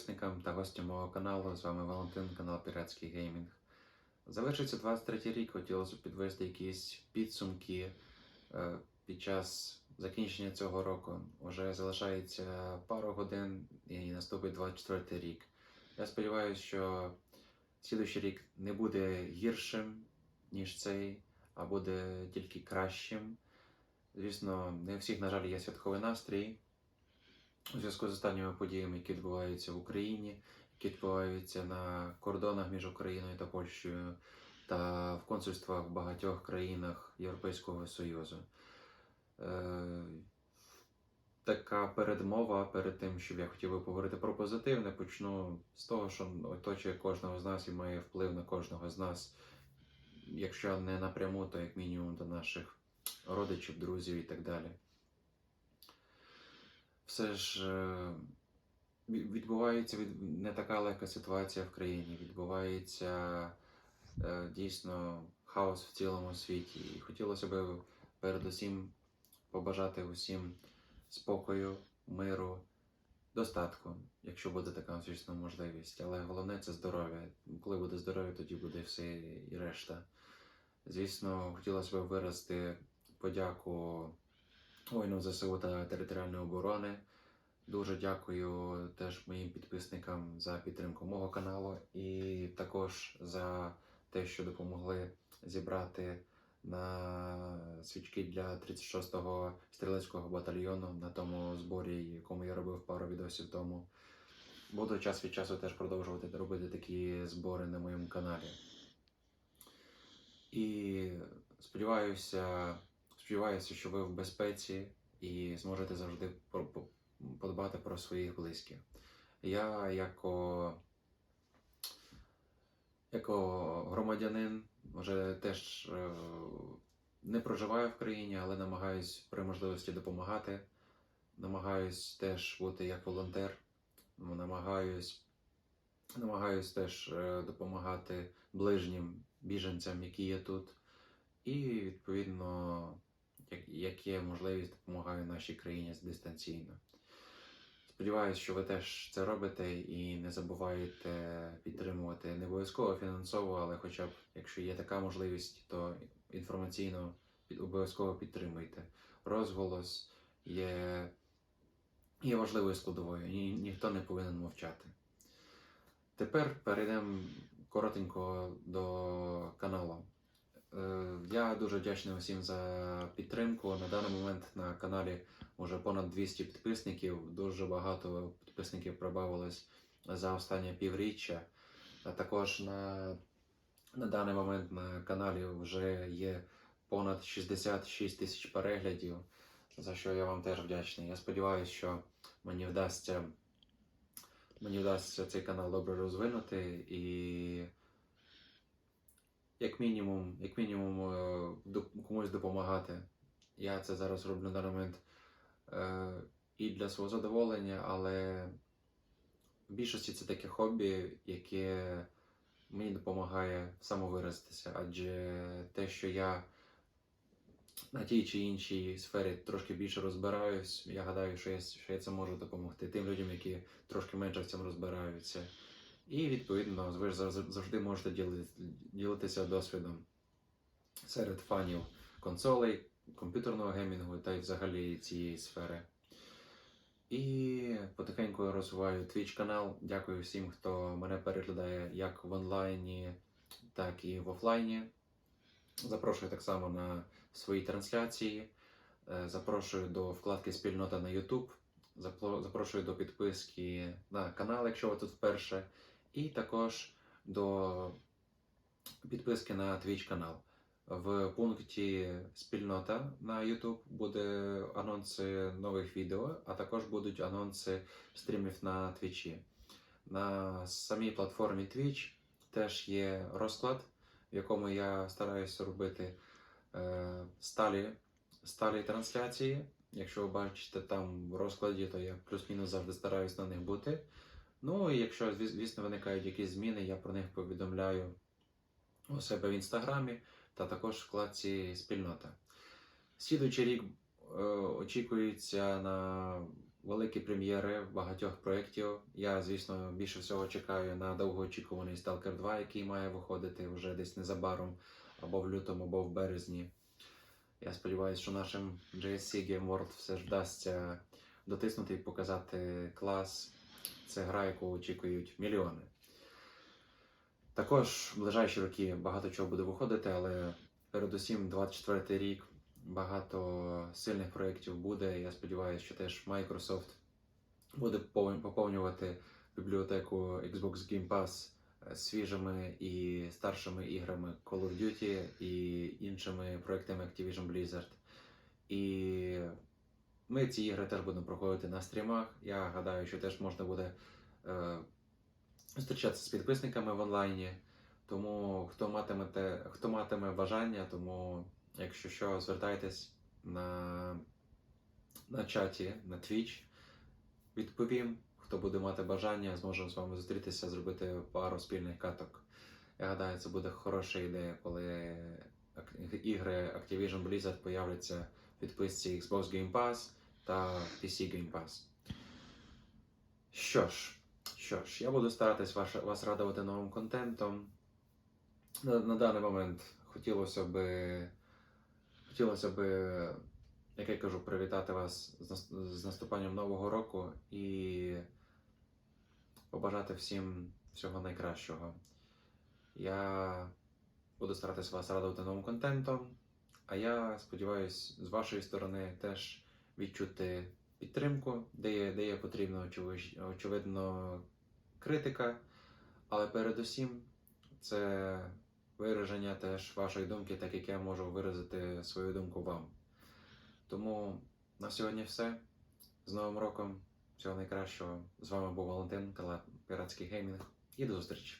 підписникам та гостям мого каналу. З вами Валентин, канал Піратський Геймінг. Завершиться 23 рік, хотілося б підвести якісь підсумки е, під час закінчення цього року. Уже залишається пару годин і наступить 24 рік. Я сподіваюся, що слідуючий рік не буде гіршим, ніж цей, а буде тільки кращим. Звісно, не у всіх, на жаль, є святковий настрій у зв'язку з останніми подіями, які відбуваються в Україні, які відбуваються на кордонах між Україною та Польщею та в консульствах в багатьох країнах Європейського Союзу. Е, така передмова перед тим, щоб я хотів би поговорити про позитивне, почну з того, що оточує кожного з нас і має вплив на кожного з нас, якщо не напряму, то як мінімум до наших родичів, друзів і так далі. Все ж е, відбувається від- не така легка ситуація в країні, відбувається е, дійсно хаос в цілому світі. І хотілося б передусім побажати усім спокою, миру, достатку, якщо буде така, звісно, можливість. Але головне це здоров'я. Коли буде здоров'я, тоді буде все і решта. Звісно, хотілося б виразити подяку воїнам ЗСУ та територіальної оборони. Дуже дякую теж моїм підписникам за підтримку мого каналу і також за те, що допомогли зібрати на свічки для 36-го стрілецького батальйону на тому зборі, якому я робив пару відосів тому. Буду час від часу теж продовжувати робити такі збори на моєму каналі. І сподіваюся, сподіваюся, що ви в безпеці і зможете завжди подбати про своїх близьких. Я, яко, яко громадянин, вже теж е, не проживаю в країні, але намагаюсь при можливості допомагати. Намагаюсь теж бути як волонтер, намагаюсь, намагаюсь теж е, допомагати ближнім біженцям, які є тут. І відповідно, як, як є можливість, допомагаю нашій країні дистанційно. Сподіваюсь, що ви теж це робите і не забуваєте підтримувати не обов'язково фінансово, але хоча б якщо є така можливість, то інформаційно обов'язково підтримуйте. Розголос є, є важливою складовою, і ніхто не повинен мовчати. Тепер перейдемо коротенько до каналу. Е, Я дуже вдячний усім за підтримку. На даний момент на каналі вже понад 200 підписників. Дуже багато підписників прибавилось за останнє півріччя. А також на, на даний момент на каналі вже є понад 66 тисяч переглядів, за що я вам теж вдячний. Я сподіваюся, що мені вдасться, мені вдасться цей канал добре розвинути і як мінімум, як мінімум е, комусь допомагати. Я це зараз роблю на момент е, і для свого задоволення, але в більшості це таке хобі, яке мені допомагає самовиразитися, адже те, що я на тій чи іншій сфері трошки більше розбираюсь, я гадаю, що я, що я це можу допомогти тим людям, які трошки менше в цьому розбираються. І відповідно, ви ж завжди- можете ділитися досвідом серед фанів консолей, комп'ютерного геймінгу та й взагалі цієї сфери. І потихеньку розвиваю Twitch канал. Дякую всім, хто мене переглядає як в онлайні, так і в офлайні. Запрошую так само на свої трансляції. Е, Запрошую до вкладки Спільнота на YouTube. Запрошую до підписки на канал, якщо ви тут вперше. І також до підписки на Twitch канал. В пункті спільнота на YouTube буде анонси нових відео, а також будуть анонси стрімів на Твічі. На самій платформі Twitch теж є розклад, в якому я стараюся робити е, сталі, сталі трансляції. Якщо ви бачите там в розкладі, то я плюс-мінус завжди стараюсь на них бути. Ну і якщо, звісно, виникають якісь зміни, я про них повідомляю у себе в інстаграмі та також в вкладці спільнота. Слідуючий рік е, очікується на великі прем'єри багатьох проєктів. Я, звісно, більше всього чекаю на довгоочікуваний Stalker 2, який має виходити вже десь незабаром, або в лютому, або в березні. Я сподіваюся, що нашим JSC Game World все ж вдасться дотиснути і показати клас. Це гра, яку очікують мільйони. Також в ближайші роки багато чого буде виходити, але передусім 24 рік багато сильних проєктів буде. Я сподіваюся, що теж Microsoft буде поповнювати бібліотеку Xbox Game Pass е, свіжими і старшими іграми Call of Duty і іншими проектами Activision Blizzard. І ми ці ігри теж будемо проходити на стрімах. Я гадаю, що теж можна буде е, зустрічатися з підписниками в онлайні. Тому хто матиме, те- хто матиме бажання, тому якщо що, звертайтесь на, на чаті на Twitch, відповім. Хто буде мати бажання, зможемо з вами зустрітися, зробити пару спільних каток. Я гадаю, це буде хороша ідея, коли ігри Activision Blizzard появляться в підписці Xbox Game Pass та PC Game Pass. Що ж, що ж, я буду старатись вас, вас радувати новим контентом. На, на даний момент хотілося би, хотілося би, як я кажу, привітати вас з наступанням Нового року і побажати всім всього найкращого. Я буду старатися вас радувати новим контентом, а я сподіваюся, з вашої сторони теж відчути підтримку, де є, де є потрібна очевидно, критика, але передусім це вираження теж вашої думки, так як я можу виразити свою думку вам. Тому на сьогодні все. З Новим роком. Всього найкращого. З вами був Валентин, канал Піратський геймінг. І до зустрічі.